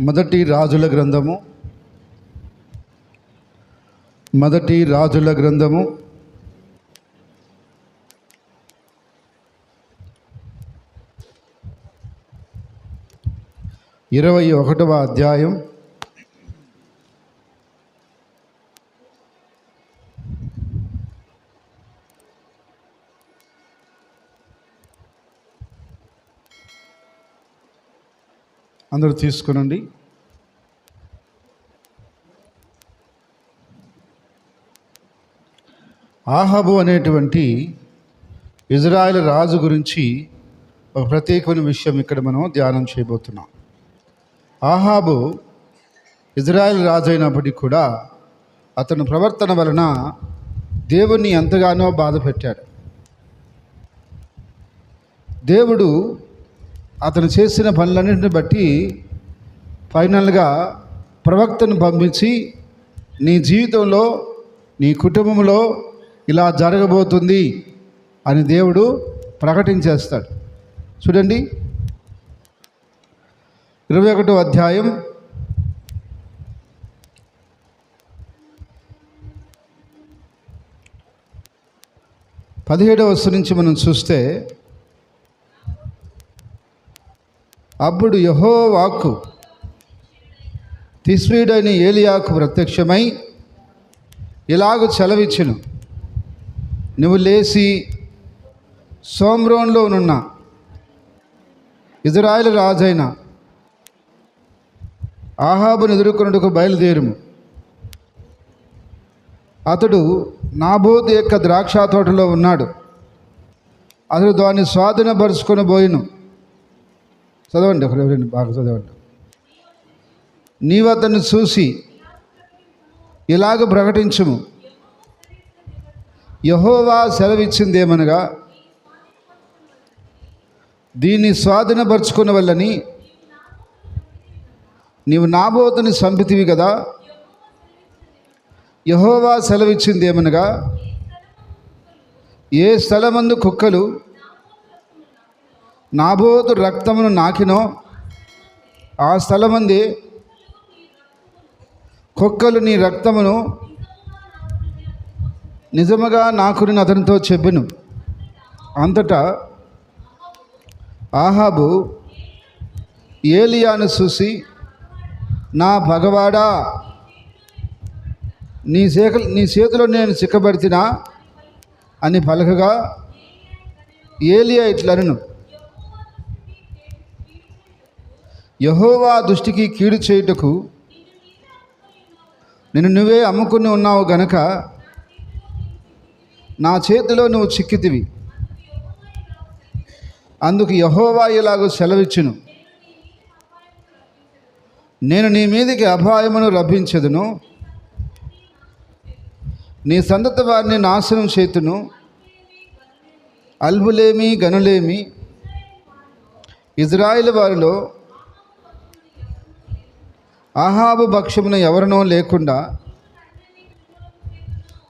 మొదటి రాజుల గ్రంథము. మొదటి రాజుల గ్రంథము. ఇరవై ఒకటవ అధ్యాయం. అందరూ తీసుకునండి ఆహాబు అనేటువంటి ఇజ్రాయెల్ రాజు గురించి ఒక ప్రత్యేకమైన విషయం ఇక్కడ మనం ధ్యానం చేయబోతున్నాం. ఆహాబు ఇజ్రాయెల్ రాజు అయినప్పటికీ కూడా అతని ప్రవర్తన వలన దేవుణ్ణి ఎంతగానో బాధ పెట్టాడు దేవుడు అతను చేసిన పనులన్నింటిని బట్టి ఫైనల్గా ప్రవక్తను పంపించి నీ జీవితంలో నీ కుటుంబంలో ఇలా జరగబోతుంది అని దేవుడు ప్రకటించేస్తాడు. చూడండి. ఇరవై ఒకటో అధ్యాయం. పదిహేడవ వస్తు నుంచి మనం చూస్తే అప్పుడు యహో వాక్కు తిస్వీడని ఏలియాకు ప్రత్యక్షమై ఇలాగ సెలవిచ్చును. నువ్వు లేచి సోమ్రోన్లోనున్న ఇజ్రాయెల్ రాజైన ఆహాబును ఎదుర్కొన్నట్టుకు బయలుదేరుము. అతడు నాబోతు యొక్క ద్రాక్ష తోటలో ఉన్నాడు. అతడు దాన్ని స్వాధీనపరుచుకొని పోయిను. చదవండి ఒకరు బాగా చదవండి. నీవు అతన్ని చూసి ఇలాగ ప్రకటించుము. యహోవా సెలవిచ్చిందేమనగా దీన్ని స్వాధీనపరుచుకున్న వల్లని నీవు నాబోతుని సంపితివి కదా. యహోవా సెలవిచ్చిందేమనగా ఏ స్థలమందు కుక్కలు నాబోతు రక్తమును నాకినో ఆ స్థలమంది కుక్కలు నీ రక్తమును నిజముగా నాకుని అతనితో చెప్పిను. అంతటా ఆహాబు ఏలియాను చూసి నా భగవాడా నీ చేక నీ చేతిలో నేను చిక్కబడితినా? అని పలకగా ఏలియా ఇట్లనను. యహోవా దృష్టికి కీడు చేయుటకు నేను నువ్వే అమ్ముకుని ఉన్నావు గనక నా చేతిలో నువ్వు చిక్కితివి. అందుకు యహోవా ఇలాగ సెలవిచ్చును. నేను నీ మీదికి అభాయమును లభించదును నీ సంతత వారిని నాశనం చేతును అల్బులేమి గనులేమి ఇజ్రాయిల్ వారిలో ఆహాబు భక్ష్యమున ఎవరినో లేకుండా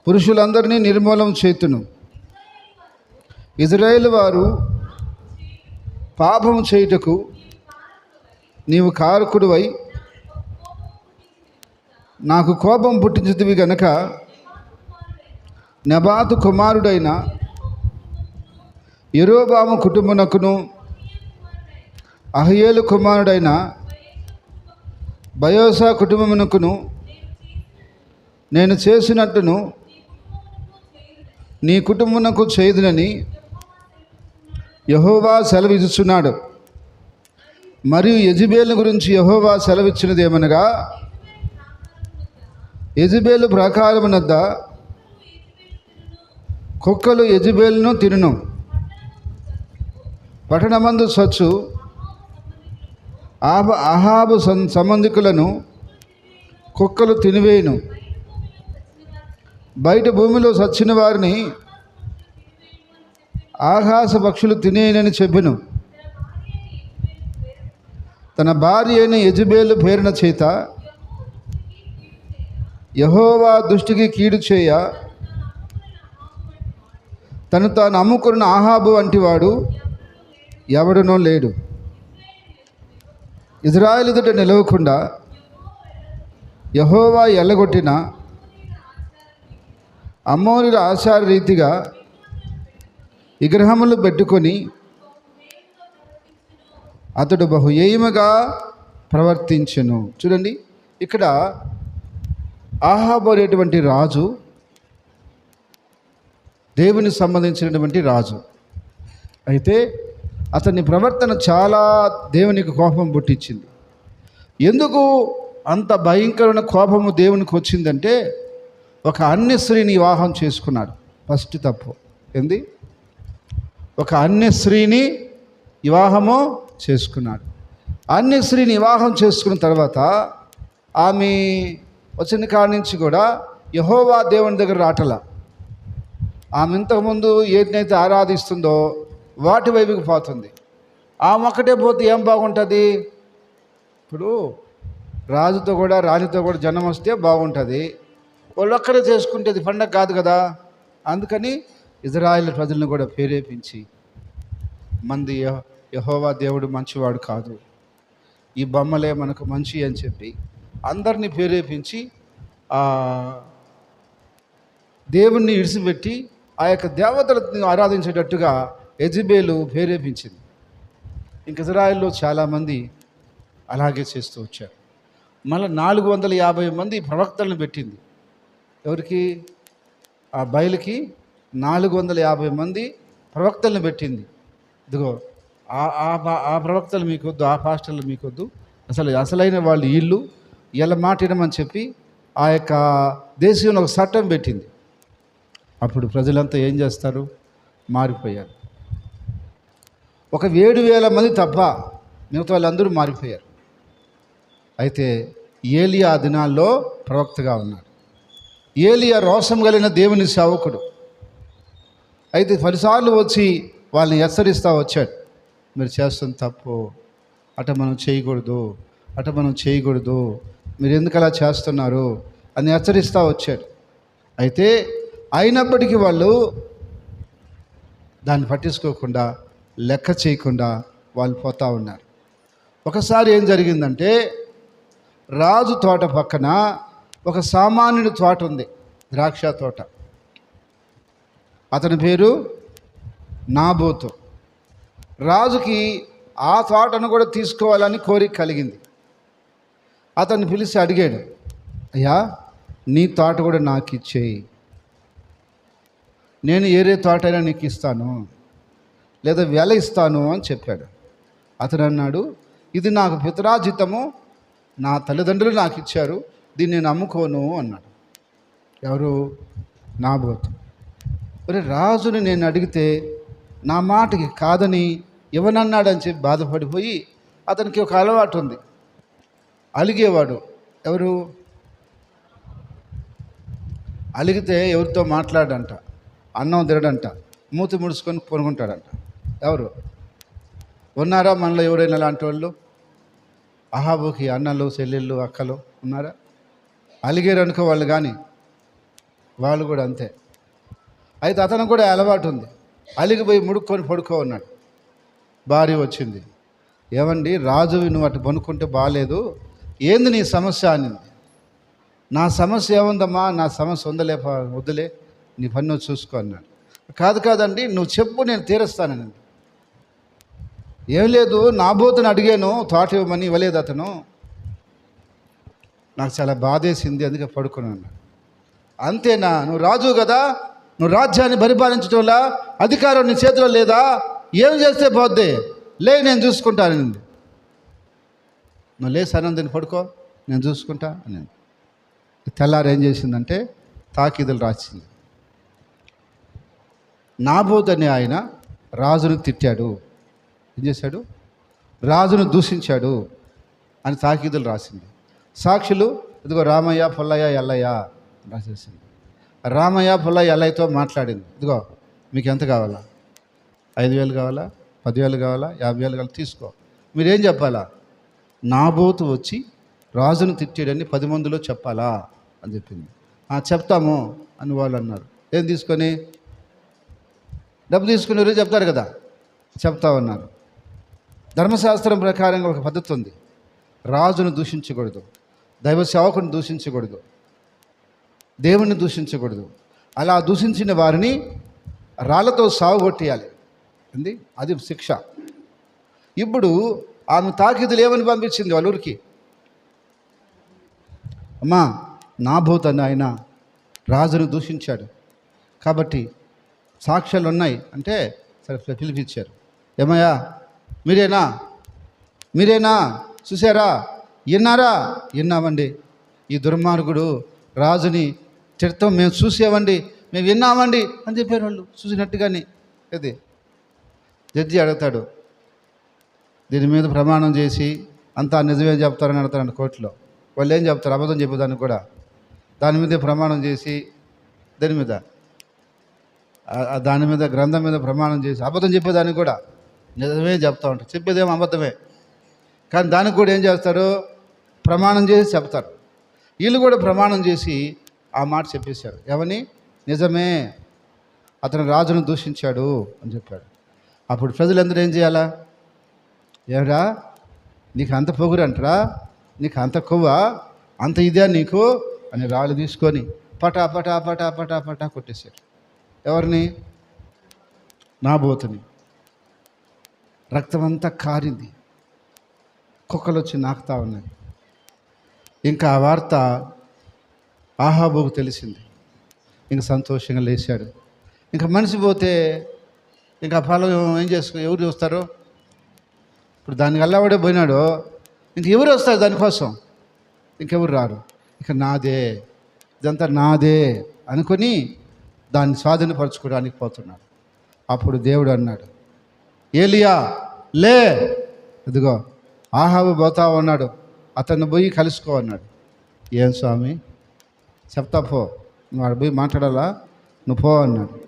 పురుషులందరినీ నిర్మూలం చేతును. ఇజ్రాయేల్ వారు పాపం చేయుటకు నీవు కారకుడువై నాకు కోపం పుట్టించుతివి గనక నబాతు కుమారుడైన ఎరోబాము కుటుంబనకును అహయేలు కుమారుడైన బయోసా కుటుంబమునకును నేను చేసినట్టును నీ కుటుంబమునకు చేదునని యహోవా సెలవిచ్చుచున్నాడు. మరియు యజుబేలు గురించి యహోవా సెలవిచ్చినదేమనగా యజుబేలు ప్రకారమునద్ద కుక్కలు యజుబేలును తినును. పట్టణమందు సచ్చు ఆహ అహాబు సం సంబంధికులను కుక్కలు తినివేయను. బయట భూమిలో సచ్చిన వారిని ఆకాశ పక్షులు తినేయనని చెప్పెను తన భార్య అయిన యజుబేలు పేరున చేత యహోవా దృష్టికి కీడు చేయ తను తాను అమ్ముకున్న ఆహాబు వంటివాడు ఎవడనో లేడు. ఇజ్రాయెల్ ఎదుట నిలవకుండా యహోవా ఎల్లగొట్టిన అమ్మోనుల ఆచార రీతిగా విగ్రహములు పెట్టుకొని అతడు బహు ఏయముగా ప్రవర్తించను. చూడండి ఇక్కడ ఆహాబు అనేటువంటి రాజు దేవునికి సంబంధించినటువంటి రాజు. అయితే అతని ప్రవర్తన చాలా దేవునికి కోపం పుట్టించింది. ఎందుకు అంత భయంకరమైన కోపము దేవునికి వచ్చిందంటే ఒక అన్య స్త్రీని వివాహం చేసుకున్నాడు. ఫస్ట్ తప్పు ఏంది? ఒక అన్య స్త్రీని వివాహము చేసుకున్నాడు. అన్య స్త్రీని వివాహం చేసుకున్న తర్వాత ఆమె వచ్చిన కాడి నుంచి కూడా యహోవా దేవుని దగ్గర రాటల. ఆమె ఇంతకుముందు ఏదైతే ఆరాధిస్తుందో వాటి వైపుకి పోతుంది. ఆమె ఒక్కటే పోతే ఏం బాగుంటుంది? ఇప్పుడు రాజుతో కూడా రాణితో కూడా జనం వస్తే బాగుంటుంది. వాళ్ళు చేసుకుంటేది చేసుకుంటే పండగ కాదు కదా. అందుకని ఇజ్రాయిల్ ప్రజలను కూడా ప్రేరేపించి మంది యహోవా దేవుడు మంచివాడు కాదు. ఈ బొమ్మలే మనకు మంచి అని చెప్పి అందరినీ ప్రేరేపించి దేవుణ్ణి ఇడిసిపెట్టి ఆ యొక్క దేవతలను ఆరాధించేటట్టుగా ఎజిబేలు ప్రేరేపించింది. ఇంక ఇజ్రాయెల్లో చాలామంది అలాగే చేస్తూ వచ్చారు. మళ్ళీ నాలుగు వందల యాభై మంది ప్రవక్తలను పెట్టింది. ఎవరికి? ఆ బయలుకి నాలుగు వందల యాభై మంది ప్రవక్తలను పెట్టింది. ఇదిగో ఆ ఆ ప్రవక్తలు మీకొద్దు ఆ పాస్టర్లు మీకొద్దు. అసలు అసలైన వాళ్ళు వీళ్ళు ఎలా మాట చెప్పి ఆ యొక్క దేశంలో ఒక చట్టం పెట్టింది. అప్పుడు ప్రజలంతా ఏం చేస్తారు? మారిపోయారు. ఒక ఏడు వేల మంది తప్ప మిగతా వాళ్ళందరూ మారిపోయారు. అయితే ఏలియా దినాల్లో ప్రవక్తగా ఉన్నాడు. ఏలియా రోషం కలిగిన దేవుని సేవకుడు. అయితే పదిసార్లు వచ్చి వాళ్ళని హెచ్చరిస్తూ వచ్చాడు. మీరు చేస్తున్న తప్పు అట మనం చేయకూడదు అట మనం చేయకూడదు మీరు ఎందుకు అలా చేస్తున్నారు అని హెచ్చరిస్తూ వచ్చాడు. అయితే అయినప్పటికీ వాళ్ళు దాన్ని పట్టించుకోకుండా లెక్క చేయకుండా వాళ్ళు పోతూ ఉన్నారు. ఒకసారి ఏం జరిగిందంటే రాజు తోట పక్కన ఒక సామాన్యుడి తోట ఉంది ద్రాక్ష తోట. అతని పేరు నాబోతు. రాజుకి ఆ తోటను కూడా తీసుకోవాలని కోరిక కలిగింది. అతన్ని పిలిచి అడిగాడు అయ్యా నీ తోట కూడా నాకు ఇచ్చేయి. నేను ఏరే తోటైనా నీకు ఇస్తాను. లేదా వెల ఇస్తాను అని చెప్పాడు. అతను అన్నాడు ఇది నాకు పితరాజితము నా తల్లిదండ్రులు నాకు ఇచ్చారు దీన్ని నేను అమ్ముకోను అన్నాడు. ఎవరు? నాబోతు. మరి రాజుని నేను అడిగితే నా మాటకి కాదని ఇవ్వనన్నాడని చెప్పి బాధపడిపోయి అతనికి ఒక అలవాటు ఉంది. అలిగేవాడు ఎవరు? అలిగితే ఎవరితో మాట్లాడంట అన్నం తినడంట మూతి ముడుచుకొని కొనుక్కుంటాడంట ఎవరు? ఉన్నారా మనలో ఎవరైనా లాంటి వాళ్ళు? అహాబుకి అన్నలు చెల్లెళ్ళు అక్కలు ఉన్నారా? అలిగారు అనుకో వాళ్ళు కానీ వాళ్ళు కూడా అంతే. అయితే అతను కూడా అలవాటు ఉంది. అలిగిపోయి ముడుక్కొని పడుకో ఉన్నాడు భార్య వచ్చింది. ఏమండి రాజు నువ్వు అటు పనుకుంటే బాగాలేదు ఏంది నీ సమస్య అనింది. నా సమస్య ఏముందమ్మా? నా సమస్య ఉందలే పా- వద్దులే. నీ పని చూసుకో అన్నాడు. కాదు కాదండి నువ్వు చెప్పు నేను తీరుస్తానండి ఏం లేదు నాబోతుని అడిగాను తోట ఇవ్వమని ఇవ్వలేదు అతను. నాకు చాలా బాధేసింది అందుకే పడుకున్నాను అంతేనా? నువ్వు రాజు కదా? నువ్వు రాజ్యాన్ని పరిపాలించడంలా అధికారం నీ చేతిలో లేదా? ఏం చేస్తే పోద్ది లే నేను చూసుకుంటాను నువ్వు లే సనందిని పడుకో నేను చూసుకుంటా అని తెల్లారు ఏం చేసిందంటే తాకీదులు రాసింది. నాబోద్ అనే ఆయన రాజును తిట్టాడు. ఏం చేశాడు? రాజును దూషించాడు అని తాకీదులు రాసింది. సాక్షులు ఇదిగో రామయ్య పొల్లయ్య ఎల్లయ్య రాసేసింది. రామయ్య పొల్లయ్య ఎల్లయ్యతో మాట్లాడింది. ఇదిగో మీకు ఎంత కావాలా? ఐదు వేలు కావాలా? పదివేలు కావాలా? యాభై వేలు కావాలా? తీసుకో. మీరేం చెప్పాలా? నాబోతు వచ్చి రాజును తిట్టాడని పది మందిలో చెప్పాలా అని చెప్పింది. చెప్తాము అని వాళ్ళు అన్నారు. ఏం తీసుకొని? డబ్బు తీసుకునేవారు చెప్తారు కదా? చెప్తామన్నారు ధర్మశాస్త్రం ప్రకారంగా ఒక పద్ధతి ఉంది. రాజును దూషించకూడదు. దైవ సేవకుని దూషించకూడదు. దేవుణ్ణి దూషించకూడదు. అలా దూషించిన వారిని రాళ్ళతో సాగుగొట్టేయాలి. అంది? అది శిక్ష. ఇప్పుడు ఆమె తాకిదులు ఏమని పంపించింది వాళ్ళూరికి అమ్మా నా భూతన్న ఆయన రాజును దూషించాడు. కాబట్టి సాక్ష్యాలు ఉన్నాయి అంటే సరే పిలిపించారు. ఏమయ్యా మీరేనా? మీరేనా? చూసారా విన్నారా? విన్నామండి. ఈ దుర్మార్గుడు రాజుని తిడతాం మేము చూసేవండి మేము విన్నామండి అని చెప్పారు వాళ్ళు. చూసినట్టుగానే. అది జడ్జి అడుగుతాడు. దీని మీద ప్రమాణం చేసి అంతా నిజమే చెప్తారని అడుగుతారండి కోర్టులో. వాళ్ళు ఏం చెప్తారు? అబద్ధం చెప్పేదానికి కూడా. దాని మీద ప్రమాణం చేసి దాని మీద? దాని మీద గ్రంథం మీద ప్రమాణం చేసి అబద్ధం చెప్పేదానికి కూడా. నిజమే చెప్తా ఉంటారు చెప్పేదేమో అబద్ధమే. కానీ దానికి కూడా ఏం చేస్తారు? ప్రమాణం చేసి చెప్తారు. వీళ్ళు కూడా ప్రమాణం చేసి ఆ మాట చెప్పేశారు. ఎవని నిజమే. అతను రాజును దూషించాడు అని చెప్పాడు. అప్పుడు ప్రజలందరూ ఏం చేయాలా? ఏరా నీకు అంత పొగురు అంటరా? నీకు అంత కొవ్వ? అంత ఇదే నీకు? అని రాళ్ళు తీసుకొని పటా పటా పటా పటా పటా కొట్టేశారు. ఎవరిని? నా బోతుని రక్తం అంతా కారింది. కుక్కలు వచ్చి నాకుతా ఉన్నాయి. ఇంకా ఆ వార్త ఆహాబోకు తెలిసింది. ఇంక సంతోషంగా లేచాడు. ఇంకా మనిషి పోతే ఇంకా ఫలం ఏం చేసుకో ఎవరు చూస్తారు? ఇప్పుడు దానికి అల్లవాడే పోయినాడు ఇంక ఎవరు వస్తారు దానికోసం ఇంకెవరు రారు? ఇక నాదే ఇదంతా నాదే అనుకొని దాన్ని స్వాధీనపరచుకోవడానికి పోతున్నాడు. అప్పుడు దేవుడు అన్నాడు ఏలియా లే. ఇదిగో ఆహాబు పోతా ఉన్నాడు. అతన్ని పోయి కలుసుకో అన్నాడు. ఏం స్వామి? చెప్తా పో. నువ్వు పోయి మాట్లాడాలా? నువ్వు పో అన్నాడు.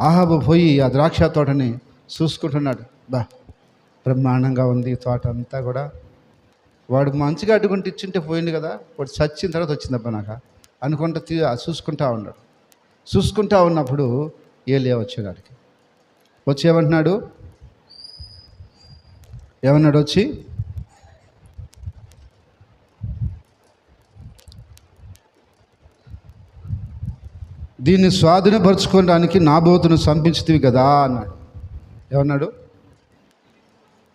ఆహాబు పోయి ఆ ద్రాక్ష తోటని చూసుకుంటున్నాడు. బా బ్రహ్మాండంగా ఉంది తోట అంతా కూడా. వాడు మంచిగా అడ్డుకుంటే ఇచ్చింటే పోయింది కదా. వాడు చచ్చిన తర్వాత వచ్చిందబ్బా నాకు. అనుకుంటా తీ చూసుకుంటా ఉన్నాడు. చూసుకుంటా ఉన్నప్పుడు ఏలియా వచ్చేవాడికి వచ్చి ఏమంటున్నాడు? ఏమన్నాడు వచ్చి? దీన్ని స్వాధీనపరచుకోవడానికి నా బోతును కదా అన్నాడు. ఏమన్నాడు?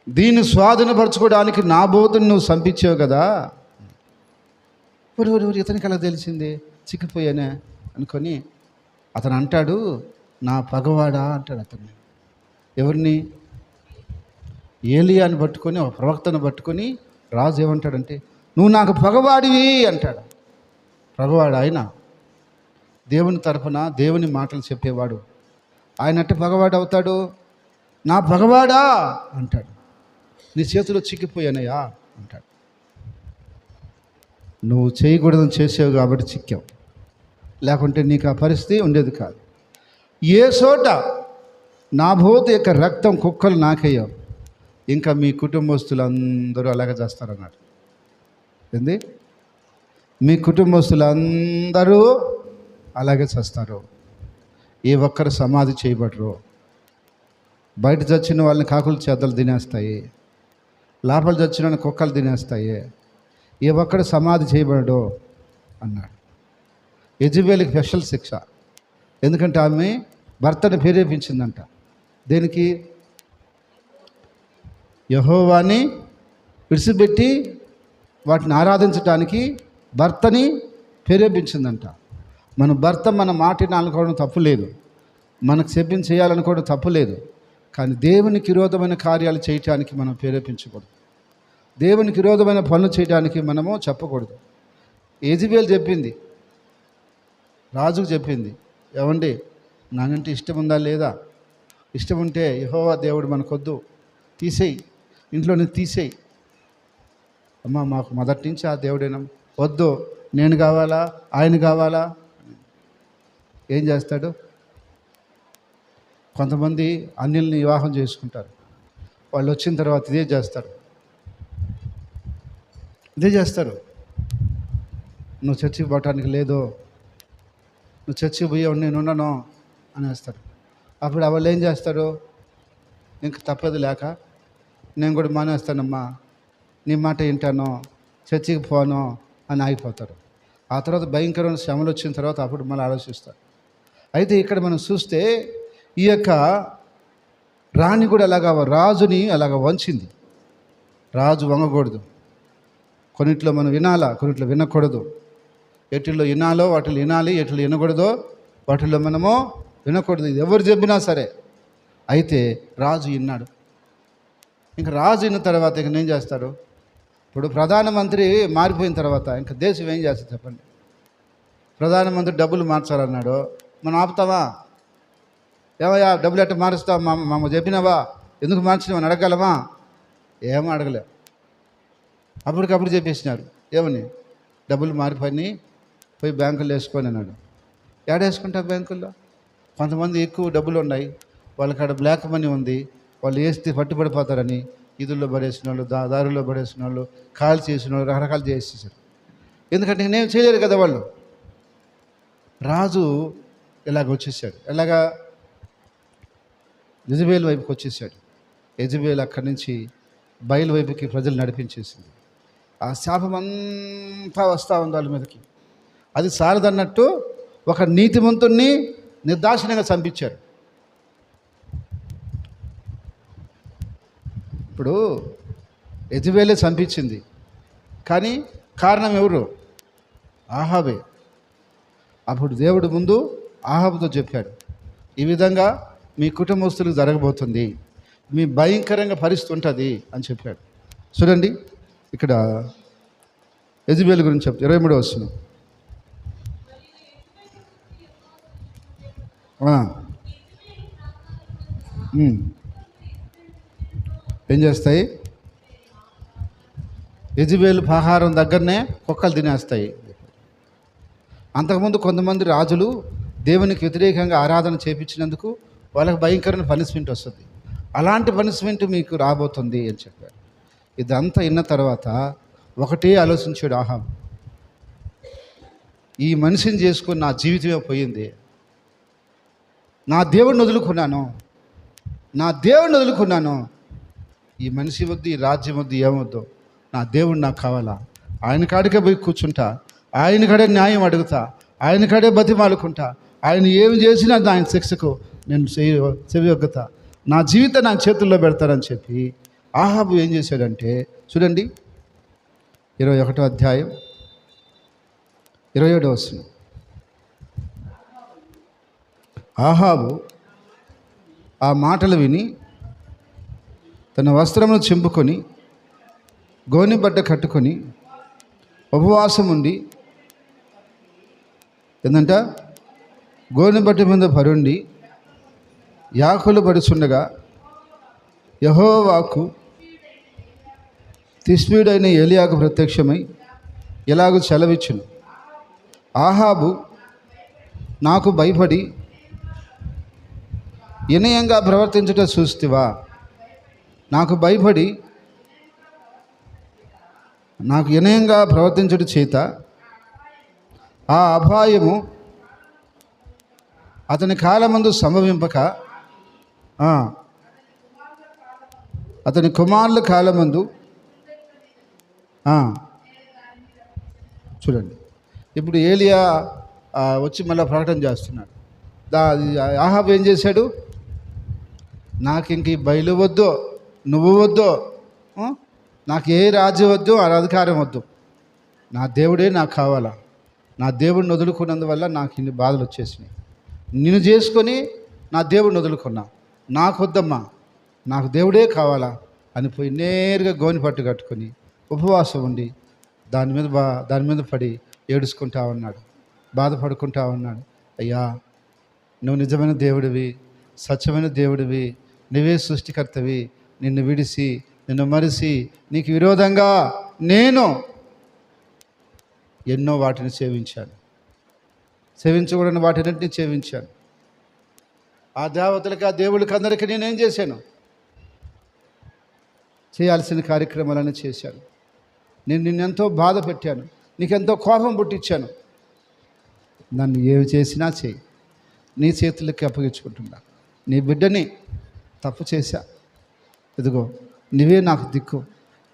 దీన్ని స్వాధీనపరచుకోవడానికి నాబోతును నువ్వు సంపించావు కదా. ఒరి ఒరి ఇతనికి అలా తెలిసింది? చిక్కిపోయానే అనుకొని అతను అంటాడు నా పగవాడా అంటాడు అతను ఎవరిని? ఏలియాని పట్టుకొని ఒక ప్రవక్తను పట్టుకొని రాజు ఏమంటాడంటే నువ్వు నాకు పగవాడివి అంటాడు. పగవాడు ఆయన దేవుని తరఫున దేవుని మాటలు చెప్పేవాడు. ఆయన అంటే పగవాడు అవుతాడు? నా పగవాడా అంటాడు. నీ చేతిలో చిక్కిపోయానయ్యా అంటాడు. నువ్వు చేయకూడదని చేసావు కాబట్టి చిక్కావు. లేకుంటే నీకు ఆ పరిస్థితి ఉండేది కాదు. ఏ చోట నా భూత యొక్క రక్తం కుక్కలు నాకయ్యావు ఇంకా మీ కుటుంబస్తులు అందరూ అలాగే చేస్తారన్నాడు. ఏంది? మీ కుటుంబస్తులు అందరూ అలాగే చేస్తారు. ఏ ఒక్కరు సమాధి చేయబడరు. బయట చచ్చిన వాళ్ళని కాకులు చేతలు తినేస్తాయి. లోపల చచ్చిన వాళ్ళని కుక్కలు తినేస్తాయి. ఏ ఒక్కడు సమాధి చేయబడడు అన్నాడు. యజుబేలికి స్పెషల్ శిక్ష. ఎందుకంటే ఆమె భర్తను ప్రేరేపించిందంట. దేనికి? యహోవాని విడిచిపెట్టి వాటిని ఆరాధించటానికి భర్తని ప్రేరేపించిందంట. మన భర్త మన మాటని అనుకోవడం తప్పు లేదు. మనకు చెప్పింది చేయాలనుకోవడం తప్పు లేదు. కానీ దేవునికి విరోధమైన కార్యాలు చేయటానికి మనం ప్రేరేపించకూడదు. దేవునికి విరోధమైన పనులు చేయడానికి మనము చెప్పకూడదు. ఏజిబేల్ చెప్పింది. రాజుకు చెప్పింది. ఏమండి నానంటే ఇష్టం ఉందా లేదా? ఇష్టం ఉంటే యహోవా దేవుడు మనకొద్దు. తీసేయి. ఇంట్లో నుంచి తీసేయి. అమ్మ మాకు మొదటి నుంచి ఆ దేవుడేనా. వద్దు. నేను కావాలా? ఆయన కావాలా? ఏం చేస్తాడు? కొంతమంది అన్యుల్ని వివాహం చేసుకుంటారు. వాళ్ళు వచ్చిన తర్వాత ఇదే చేస్తారు. ఇదే చేస్తారు. నువ్వు చర్చికి పోవటానికి లేదు. నువ్వు చర్చికి పోయావు నేను ఉండను అనేస్తారు. అప్పుడు వాళ్ళు ఏం చేస్తారు? ఇంకా తప్పదు లేక నేను కూడా మానేస్తానమ్మా నీ మాట వింటాను చర్చికి పోను అని ఆగిపోతారు. ఆ తర్వాత భయంకరమైన శ్రమలు వచ్చిన తర్వాత అప్పుడు మళ్ళీ ఆలోచిస్తారు. అయితే ఇక్కడ మనం చూస్తే ఈ యొక్క రాణి కూడా అలాగా రాజుని అలాగ వంచింది. రాజు వంగకూడదు. కొన్నిట్లో మనం వినాలా కొన్నిట్లో వినకూడదు. ఎటిల్లో వినాలో వాటిలో వినాలి ఎటిలో వినకూడదో వాటిల్లో మనము వినకూడదు. ఇది ఎవరు చెప్పినా సరే. అయితే రాజు విన్నాడు ఇంకా రాజు విన్న తర్వాత ఇంక ఏం చేస్తాడు ఇప్పుడు ప్రధానమంత్రి మారిపోయిన తర్వాత ఇంకా దేశం ఏం చేస్తుంది చెప్పండి? ప్రధానమంత్రి డబ్బులు మార్చాలన్నాడు. మనం ఆపుతావా ఏమయ్యా డబ్బులు ఎట్ట మారుస్తావు? మా మామ చెప్పినావా? ఎందుకు మార్చినావని అడగలమా ఏమో అడగలే. అప్పటికప్పుడు చెప్పేసినారు. ఏమని? డబ్బులు మారిపోయి పోయి బ్యాంకులో వేసుకొని అన్నాడు. ఏడ బ్యాంకుల్లో? కొంతమంది ఎక్కువ డబ్బులు ఉన్నాయి వాళ్ళకాడ బ్లాక్ మనీ ఉంది వాళ్ళు వేస్తే పట్టుబడిపోతారని ఇదుల్లో పడేసిన వాళ్ళు దా దారుల్లో పడేసిన వాళ్ళు కాల్ చేసిన వాళ్ళు రకరకాలు చేసేసారు. ఎందుకంటే నేను చేయలేరు కదా వాళ్ళు. రాజు ఇలాగ వచ్చేసాడు. ఎలాగా? యజబేల్ వైపుకి వచ్చేసాడు. యజబేల్ అక్కడి నుంచి బయలు వైపుకి ప్రజలు నడిపించేసింది. ఆ శాపం అంతా వస్తూ ఉంది వాళ్ళ మీదకి. అది సారదన్నట్టు ఒక నీతిమంతుణ్ణి నిర్దాక్షిణ్యంగా చంపించారు. ఇప్పుడు యజబేలే చంపించింది. కానీ కారణం ఎవరు? ఆహాబే. అప్పుడు దేవుడు ముందు ఆహాబుతో చెప్పాడు ఈ విధంగా మీ కుటుంబస్తులకు జరగబోతుంది. మీ భయంకరంగా పరిస్థితి ఉంటుంది అని చెప్పాడు. చూడండి ఇక్కడ యజబేల్ గురించి చెప్తా ఇరవై మూడో వస్తున్నాం ఏం చేస్తాయి? యజబేలు ఆహారం దగ్గరనే కుక్కలు తినేస్తాయి. అంతకుముందు కొంతమంది రాజులు దేవునికి వ్యతిరేకంగా ఆరాధన చేపించినందుకు వాళ్ళకి భయంకరమైన పనిష్మెంట్ వస్తుంది. అలాంటి పనిష్మెంట్ మీకు రాబోతుంది అని చెప్పారు. ఇదంతా విన్న తర్వాత ఒకటే ఆలోచించాడు ఆహా ఈ మనిషిని చేసుకుని నా జీవితమే పోయింది. నా దేవుడిని వదులుకున్నాను. నా దేవుడిని వదులుకున్నాను. ఈ మనిషి వద్దు ఈ రాజ్యం వద్దు ఏమొద్దు నా దేవుడు నాకు కావాలా? ఆయన కాడికే పోయి కూర్చుంటా. ఆయన కాడే న్యాయం అడుగుతా. ఆయన కాడే బతిమాలుకుంటా. ఆయన ఏమి చేసినా ఆయన శిక్షకు నేను చెవి చెవియొగ్గుతా నా జీవితం నా చేతుల్లో పెడతానని చెప్పి ఆహాబు ఏం చేశాడంటే చూడండి. ఇరవై ఒకటో అధ్యాయం. ఇరవై ఏడో వస్తుంది ఆహాబు ఆ మాటలు విని తన వస్త్రమును చింపుకొని గోనిబడ్డ కట్టుకొని ఉపవాసం ఉండి ఏంటంట గోనెబడ్డ మీద పరుండి యాకులు పడుచుండగా యహోవాకు తిస్మీడైన ఏలియాకు ప్రత్యక్షమై ఇలాగ సెలవిచ్చును. ఆహాబు నాకు భయపడి వినయంగా ప్రవర్తించట చూస్తివా? నాకు భయపడి నాకు వినయంగా ప్రవర్తించుట చేత ఆ అపాయము అతని కాలమందు సంభవింపక అతని కుమారుల కాలమందు చూడండి. ఇప్పుడు ఏలియా వచ్చి మళ్ళీ ప్రకటన చేస్తున్నాడు. దా ఆహాబ్ ఏం చేశాడు? నాకు ఇంక ఈ బయలు వద్దు నువ్వు వద్దు నాకు ఏ రాజు వద్దు ఆ అధికారం వద్దు. నా దేవుడే నాకు కావాలా? నా దేవుడిని వదులుకున్నందువల్ల నాకు ఇన్ని బాధలు వచ్చేసినాయి. నిన్ను చేసుకొని నా దేవుడిని వదులుకున్నా. నాకు వద్దమ్మా నాకు దేవుడే కావాలా? అని పోయి నేరుగా గోని పట్టు కట్టుకొని ఉపవాసం ఉండి దాని మీద బా దాని మీద పడి ఏడుచుకుంటా ఉన్నాడు. బాధపడుకుంటా ఉన్నాడు. అయ్యా నువ్వు నిజమైన దేవుడివి సత్యమైన దేవుడివి నువ్వే సృష్టికర్తవి. నిన్ను విడిసి నిన్ను మరిసి నీకు విరోధంగా నేను ఎన్నో వాటిని సేవించాను. సేవించకూడని వాటినన్నింటినీ సేవించాను. ఆ దేవతలకి ఆ దేవుళ్ళకి అందరికీ నేనేం చేశాను? చేయాల్సిన కార్యక్రమాలను చేశాను. నేను నిన్నెంతో బాధ పెట్టాను. నీకెంతో కోపం పుట్టించాను. నన్ను ఏమి చేసినా చేయి. నీ చేతులకి అప్పగించుకుంటున్నా. నీ బిడ్డని తప్పు చేశా. ఇదిగో నువ్వే నాకు దిక్కు.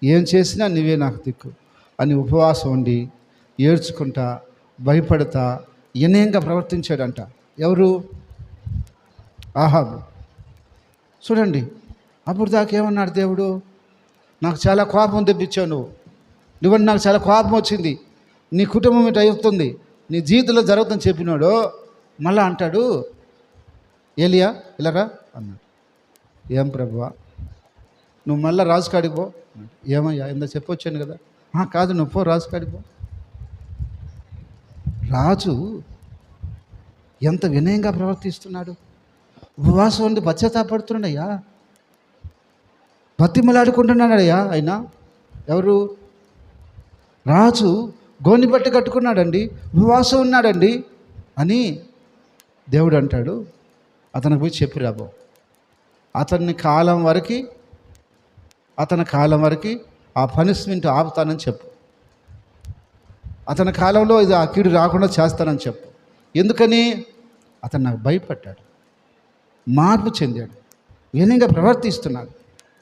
ఏం చేసినా నువ్వే నాకు దిక్కు అని ఉపవాసం ఉండి ఏడ్చుకుంటా భయపడతా ఎనయంగా ప్రవర్తించాడంట. ఎవరు? ఆహాబు. చూడండి అప్పుడు దాకా ఏమన్నాడు దేవుడు? నాకు చాలా కోపం తెప్పించావు నువ్వు. నువ్వంటే నాకు చాలా కోపం వచ్చింది. నీ కుటుంబం ఇటు అవుతుంది నీ జీవితంలో జరుగుతుందని చెప్పినాడు. మళ్ళా అంటాడు ఏలియా ఇలారా అన్నాడు. ఏం ప్రభువా నువ్వు మళ్ళీ రాజు కాడికి పో. ఏమయ్యా ఇంత చెప్పొచ్చాను కదా. కాదు నువ్వు పో రాజు కాడిపో రాజు ఎంత వినయంగా ప్రవర్తిస్తున్నాడు. ఉపవాసం ఉండి పశ్చాత్తాపడుతున్నాడయ్యా. బతిమలాడుకుంటున్నాడయ్యా ఆయన. ఎవరు? రాజు గోని బట్ట కట్టుకున్నాడండి ఉపవాసం ఉన్నాడండి అని దేవుడు అంటాడు. అతనికి పోయి చెప్పి రాబో. అతన్ని కాలం వరకు అతని కాలం వరకు ఆ పనిష్మెంట్ ఆపుతానని చెప్పు. అతని కాలంలో ఇది ఆ కీడు రాకుండా చేస్తానని చెప్పు. ఎందుకని? అతను నాకు భయపడ్డాడు. మార్పు చెందాడు. వినయంగా ప్రవర్తిస్తున్నాడు.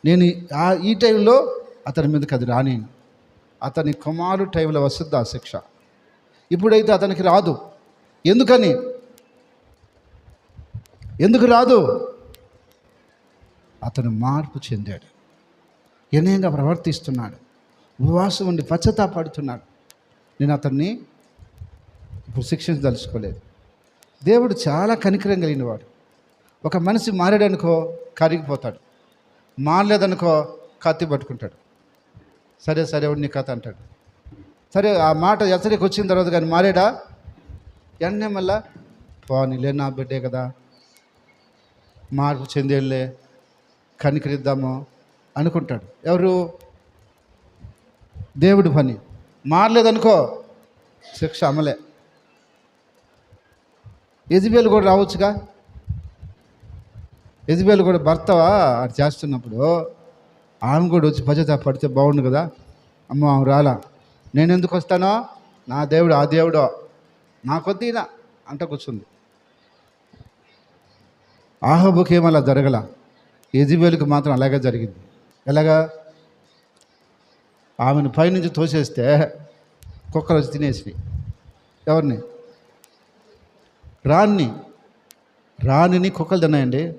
నేను ఈ- ఆ ఈ టైంలో అతని మీదకి అది రానేను అతని కుమారు టైంలో వస్తుంది ఆ శిక్ష. ఇప్పుడైతే అతనికి రాదు. ఎందుకని? ఎందుకు రాదు? అతను మార్పు చెందాడు. వినయంగా ప్రవర్తిస్తున్నాడు. ఉపవాసం ఉండి పశ్చాత్తాపడుతున్నాడు. నేను అతన్ని ఇప్పుడు శిక్షించదలుచుకోలేదు దేవుడు చాలా కనికరం కలిగినవాడు ఒక మనిషి మారాడనుకో కరిగిపోతాడు. మారలేదనుకో కత్తి పట్టుకుంటాడు. సరే సరే నీ కథ అంటాడు. సరే ఆ మాట ఎచ్చరికి వచ్చిన తర్వాత కానీ మారాడా? వెంటనే మళ్ళా పోనీలే నా బిడ్డే కదా. మార్పు చెందేళ్ళే కనికరిద్దాము అనుకుంటాడు. ఎవరు? దేవుడి పని మారలేదనుకో శిక్ష అమలే. యజబేలు కూడా రావచ్చుగా? యజబేలు కూడా భర్తవా? అది చేస్తున్నప్పుడు ఆమె కూడా వచ్చి భజత పడితే బాగుండు కదా? అమ్మ ఆమె రాలా. నేను ఎందుకు వస్తానో? నా దేవుడు ఆ దేవుడో. నా కొద్దీనా అంట కూర్చుంది. ఆహబుకేమలా ఏం జరగల? యజబేలుకి మాత్రం అలాగే జరిగింది. ఎలాగా? ఆమెను పైనుంచి తోసేస్తే కుక్కలు వచ్చి తినేసినాయి. ఎవరిని? రాణిని. రాణిని కుక్కలు తిన్నాయండి.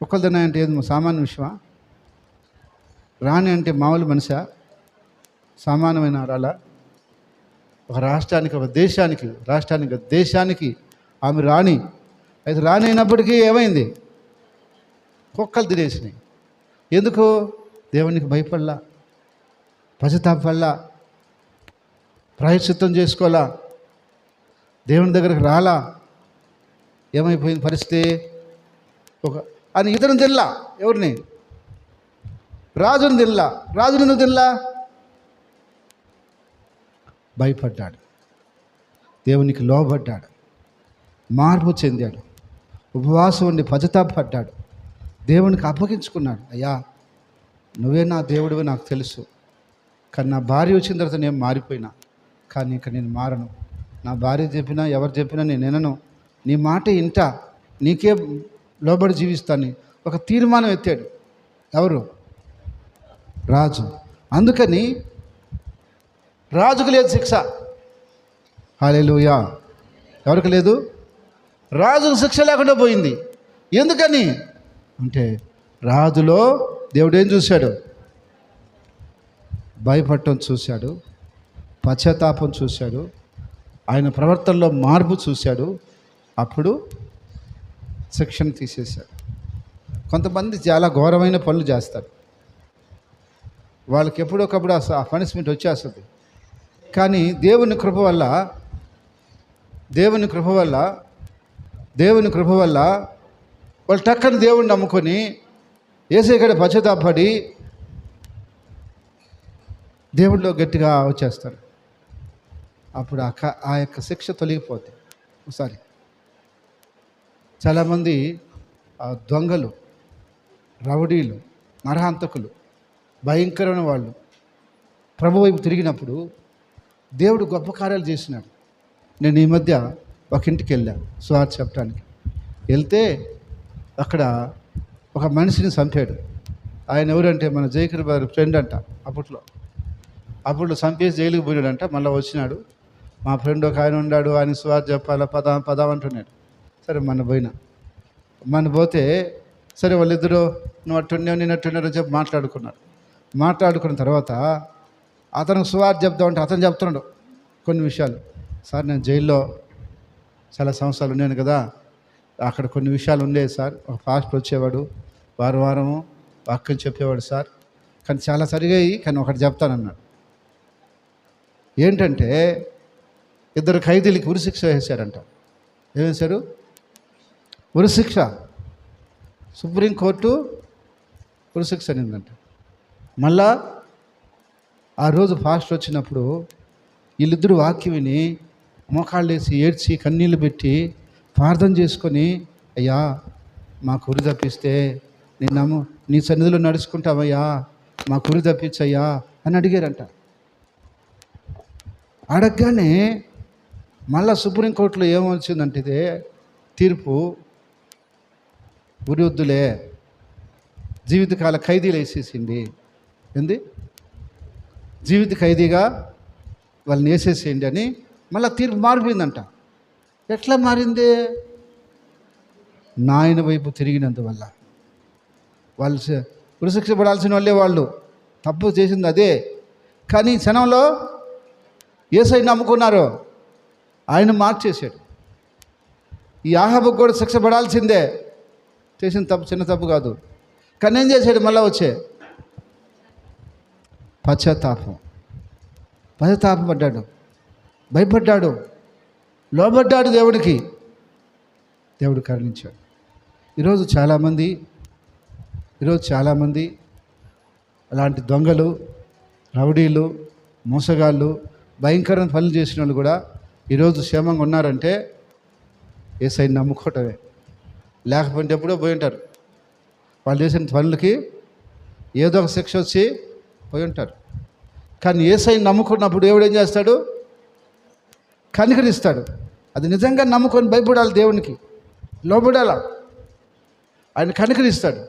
కుక్కలు తిన్నాయంటే ఏది? సామాన్య విషయమా? రాణి అంటే మామూలు మనిషా? సామాన్యమైన రాళ్ళ ఒక రాష్ట్రానికి ఒక దేశానికి రాష్ట్రానికి ఒక దేశానికి ఆమె రాణి. అయితే రాణి అయినప్పటికీ ఏమైంది? కుక్కలు తినేసినాయి. ఎందుకు? దేవునికి భయపడలా పశ్చాత్తాపడలా ప్రాయశ్చిత్తం చేసుకోవాలా దేవుని దగ్గరకు రాలా ఏమైపోయింది పరిస్థితి? ఒక అని ఇతను తినలా ఎవరిని? రాజుని తినలా రాజును ఎందుకు తినలా? భయపడ్డాడు. దేవునికి లోబడ్డాడు. మార్పు చెందాడు. ఉపవాసం ఉండి పశ్చాత్తాపడ్డాడు దేవునికి అప్పగించుకున్నాడు. అయ్యా నువ్వే నా దేవుడివి నాకు తెలుసు. కానీ నా భార్య వచ్చిన తర్వాత నేను మారిపోయినా. కానీ ఇక నేను మారను. నా భార్య చెప్పినా ఎవరు చెప్పినా నేను వినను. నీ మాట ఇంట నీకే లోబడి జీవిస్తాను ఒక తీర్మానం ఎత్తాడు. ఎవరు? రాజు. అందుకని రాజుకు లేదు శిక్ష. హాలేలుయా ఎవరికి లేదు? రాజుకు శిక్ష లేకుండా పోయింది. ఎందుకని? అంటే రాజులో దేవుడు ఏం చూశాడు? భయపడటం చూశాడు పశ్చాత్తాపం చూశాడు ఆయన ప్రవర్తనలో మార్పు చూశాడు అప్పుడు శిక్షణ తీసేశాడు. కొంతమంది చాలా ఘోరమైన పనులు చేస్తారు. వాళ్ళకి ఎప్పుడొకప్పుడు ఆ పనిష్మెంట్ వచ్చేస్తుంది. కానీ దేవుని కృప వల్ల దేవుని కృప వల్ల దేవుని కృప వల్ల వాళ్ళు టక్కని దేవుడిని నమ్ముకొని ఏసైకడ పశ్చాత్తాపడి దేవుడిలో గట్టిగా వచ్చేస్తారు. అప్పుడు ఆ క- ఆ యొక్క శిక్ష తొలగిపోద్ది. ఒకసారి. చాలామంది ఆ దొంగలు రౌడీలు నరహంతకులు భయంకరమైన వాళ్ళు ప్రభు వైపు తిరిగినప్పుడు దేవుడు గొప్ప కార్యాలు చేసినాడు. నేను ఈ మధ్య ఒక ఇంటికి వెళ్ళాను సువార్త చెప్పడానికి వెళ్తే అక్కడ ఒక మనిషిని చంపాడు. ఆయన ఎవరంటే మన జయకర్ గారి ఫ్రెండ్ అంట అప్పట్లో. అప్పుడు చంపేసి జైలుకి పోయినాడంట మళ్ళీ వచ్చినాడు. మా ఫ్రెండ్ ఒక ఆయన ఉన్నాడు ఆయన స్వార్ చెప్పాలా పద పదాం అంటున్నాడు. సరే మన పోయినా. మన పోతే సరే వాళ్ళిద్దరూ నువ్వు అట్టున్నావు నేను అట్టున్నాడు అని చెప్పి మాట్లాడుకున్నారు మాట్లాడుకున్న తర్వాత అతనికి సువార్ చెప్తామంటే అతను చెప్తున్నాడు కొన్ని విషయాలు. సార్ నేను జైల్లో చాలా సంవత్సరాలు ఉన్నాను కదా అక్కడ కొన్ని విషయాలు ఉండేవి సార్. ఒక పాస్టర్ వచ్చేవాడు వారం వారము వాక్యం చెప్పేవాడు సార్. కానీ చాలా సరిగాయి కానీ ఒకటి చెప్తానన్నాడు. ఏంటంటే ఇద్దరు ఖైదీలకి ఉరిశిక్ష వేశారంట. ఏం ఉరిశిక్ష సుప్రీంకోర్టు ఉరిశిక్ష అనిందంట. మళ్ళా ఆ రోజు ఫాస్ట్ వచ్చినప్పుడు వీళ్ళిద్దరు వాక్యం విని మోకాళ్ళు వేసి ఏడ్చి కన్నీళ్ళు పెట్టి ప్రార్థన చేసుకొని అయ్యా మా కురి తప్పిస్తే నిన్నము నమ్ము నీ సన్నిధిలో నడుచుకుంటామయ్యా మా కురి తప్పించయ్యా అని అడిగారంట. అడగగానే మళ్ళా సుప్రీంకోర్టులో ఏమొచ్చిందంటే ఇదే తీర్పు ఉరి వద్దులే జీవితకాల ఖైదీలు వేసేసింది. ఏంది? జీవిత ఖైదీగా వాళ్ళని వేసేసేయండి అని మళ్ళీ తీర్పు మారిపోయిందంట. ఎట్లా మారింది? నాయన వైపు తిరిగినందువల్ల. వాళ్ళు శ- పడాల్సిన వాళ్ళే వాళ్ళు. తప్పు చేసింది అదే. కానీ క్షణంలో ఏసై నమ్ముకున్నారు. ఆయన మార్చేశాడు. ఈ ఆహాబుకు కూడా శిక్ష పడాల్సిందే చేసిన తప్పు చిన్న తప్పు కాదు. కానీ ఏం చేశాడు? మళ్ళీ వచ్చే. పశ్చాత్తాపం. పశ్చాత్తాపడ్డాడు భయపడ్డాడు. లోబడ్డాడు దేవుడికి దేవుడు కరుణించాడు. ఈరోజు చాలామంది ఈరోజు చాలామంది అలాంటి దొంగలు రౌడీలు మోసగాళ్ళు భయంకరమైన పనులు చేసిన వాళ్ళు కూడా ఈరోజు క్షేమంగా ఉన్నారంటే ఏ ఏసైని నమ్ముకోవటమే. లేకపోతే ఎప్పుడో పోయి ఉంటారు. వాళ్ళు చేసిన పనులకి ఏదో ఒక శిక్ష వచ్చి పోయి ఉంటారు. కానీ ఏ సైన్ నమ్ముకున్నప్పుడు దేవుడు ఏం చేస్తాడు? కనికరిస్తాడు. అది నిజంగా నమ్ముకొని భయపడాలి దేవునికి. లోబడాల? ఆయన కనికరిస్తాడు.